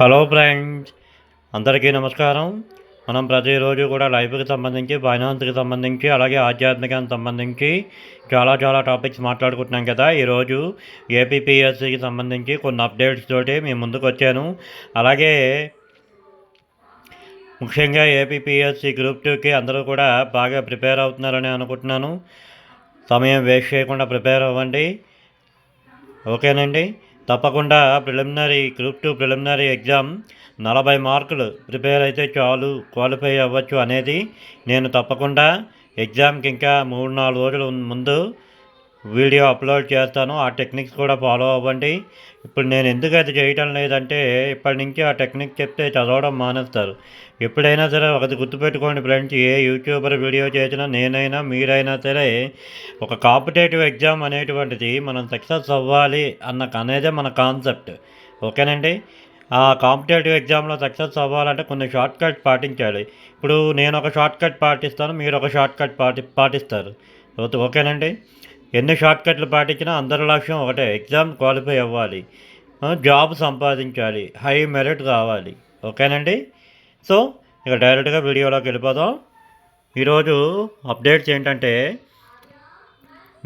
Hello friends అందరికీ నమస్కారం. మనం ప్రతిరోజు కూడా లైఫ్కి సంబంధించి ఫైనాన్స్కి సంబంధించి అలాగే ఆధ్యాత్మికానికి సంబంధించి చాలా చాలా టాపిక్స్ మాట్లాడుకుంటున్నాం కదా. ఈరోజు ఏపీపీఎస్సికి సంబంధించి కొన్ని అప్డేట్స్ తోటి మేము ముందుకు వచ్చాను. అలాగే ముఖ్యంగా ఏపీపీఎస్సి గ్రూప్ టూకి అందరూ కూడా బాగా ప్రిపేర్ అవుతున్నారని అనుకుంటున్నాను. సమయం వేస్ట్ చేయకుండా ప్రిపేర్ అవ్వండి. ఓకేనండి? తప్పకుండా preliminary group two preliminary exam నలభై మార్కులు ప్రిపేర్ అయితే చాలు క్వాలిఫై అవ్వచ్చు అనేది నేను తప్పకుండా ఎగ్జామ్కి ఇంకా మూడు నాలుగు రోజుల ముందు వీడియో అప్లోడ్ చేస్తాను ఆ టెక్నిక్స్ కూడా ఫాలో అవ్వండి. ఇప్పుడు నేను ఎందుకు అది చేయటం లేదంటే ఇప్పటి నుంచి ఆ టెక్నిక్ చెప్తే చదవడం మానేస్తారు. ఎప్పుడైనా సరే ఒకటి గుర్తుపెట్టుకోండి ఫ్రెండ్స్ ఏ యూట్యూబర్ వీడియో చేసినా నేనైనా మీరైనా సరే ఒక కాంపిటేటివ్ ఎగ్జామ్ అనేటువంటిది మనం సక్సెస్ అవ్వాలి అన్న అనేదే మన కాన్సెప్ట్. ఓకేనండి? ఆ కాంపిటేటివ్ ఎగ్జామ్లో సక్సెస్ అవ్వాలంటే కొన్ని షార్ట్ కట్ పాటించాలి. ఇప్పుడు నేను ఒక షార్ట్ కట్ పాటిస్తాను మీరు ఒక షార్ట్ కట్ పాటి పాటిస్తారు. ఓకే- ఓకేనండి? ఎన్ని షార్ట్కట్లు పాటించినా అందరి లక్ష్యం ఒకటే ఎగ్జామ్ క్వాలిఫై అవ్వాలి. జాబ్ సంపాదించాలి. హై మెరిట్ కావాలి ఓకేనండి? సో ఇక డైరెక్ట్గా వీడియోలోకి వెళ్ళిపోదాం. ఈరోజు అప్డేట్స్ ఏంటంటే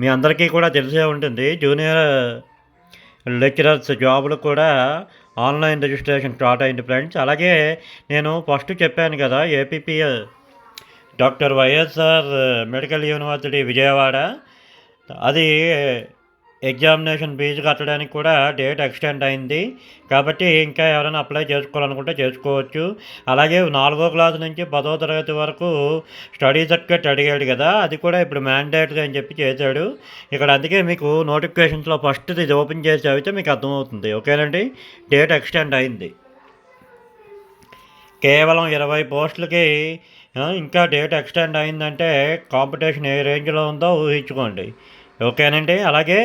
మీ అందరికీ కూడా తెలిసే ఉంటుంది జూనియర్ లెక్చరర్స్ జాబులు కూడా ఆన్లైన్ రిజిస్ట్రేషన్ స్టార్ట్ అయింది ఫ్రెండ్స్. అలాగే నేను ఫస్ట్ చెప్పాను కదా APPL doctor YSR medical university Vijayawada అది ఎగ్జామినేషన్ ఫీజు కట్టడానికి కూడా డేట్ ఎక్స్టెండ్ అయింది. కాబట్టి ఇంకా ఎవరైనా అప్లై చేసుకోవాలనుకుంటే చేసుకోవచ్చు. అలాగే నాలుగో క్లాస్ నుంచి పదో తరగతి వరకు స్టడీ సర్టిఫికేట్ అడిగాడు కదా అది కూడా ఇప్పుడు మ్యాండేట్గా అని చెప్పి చేశాడు. ఇక్కడ అందుకే మీకు నోటిఫికేషన్స్లో ఫస్ట్ ఇది ఓపెన్ చేసి అయితే మీకు అర్థమవుతుంది. ఓకేనండి? డేట్ ఎక్స్టెండ్ అయింది. కేవలం ఇరవై పోస్టులకి ఇంకా డేట్ ఎక్స్టెండ్ అయిందంటే కాంపిటీషన్ ఏ రేంజ్లో ఉందో ఊహించుకోండి. ఓకేనండి? అలాగే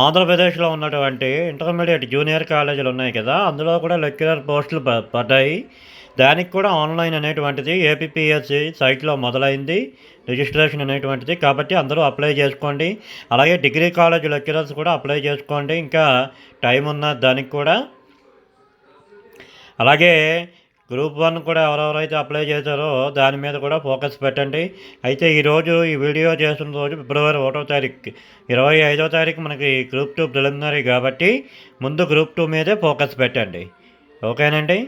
ఆంధ్రప్రదేశ్లో ఉన్నటువంటి ఇంటర్మీడియట్ జూనియర్ కాలేజీలు ఉన్నాయి కదా అందులో కూడా లెక్చరర్ పోస్టులు పడ్డాయి. దానికి కూడా ఆన్లైన్ అనేటువంటిది ఏపీఎస్సి సైట్లో మొదలైంది రిజిస్ట్రేషన్ అనేటువంటిది. కాబట్టి అందరూ అప్లై చేసుకోండి. అలాగే డిగ్రీ కాలేజ్ లెక్చరర్స్ కూడా అప్లై చేసుకోండి. ఇంకా టైం ఉన్న దానికి కూడా. అలాగే గ్రూప్ వన్ కూడా ఎవరెవరైతే అప్లై చేశారో దాని మీద కూడా ఫోకస్ పెట్టండి. అయితే ఈరోజు ఈ వీడియో చేస్తున్న రోజు ఫిబ్రవరి ఒకటో తారీఖు. ఇరవై ఐదో తారీఖు మనకి గ్రూప్ టూ ప్రిలిమినరీ కాబట్టి ముందు గ్రూప్ టూ మీదే ఫోకస్ పెట్టండి. ఓకేనండి?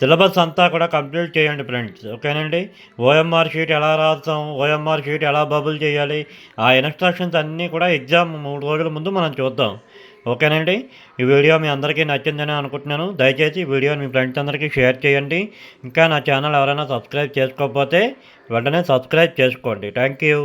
సిలబస్ అంతా కూడా కంప్లీట్ చేయండి ఫ్రెండ్స్. ఓకేనండి? ఓఎంఆర్ షీట్ ఎలా రాస్తాం? ఓఎంఆర్ షీట్ ఎలా బబుల్ చేయాలి? ఆ ఇన్స్ట్రక్షన్స్ అన్నీ కూడా ఎగ్జామ్ మూడు రోజుల ముందు మనం చూద్దాం. ఓకేనండి? ఈ వీడియో మీ అందరికీ నచ్చిందని అనుకుంటున్నాను. దయచేసి ఈ వీడియోని మీ ఫ్రెండ్స్ అందరికీ షేర్ చేయండి. ఇంకా నా ఛానల్ ఎవరైనా సబ్స్క్రైబ్ చేసుకోకపోతే వెంటనే సబ్స్క్రైబ్ చేసుకోండి. Thank you.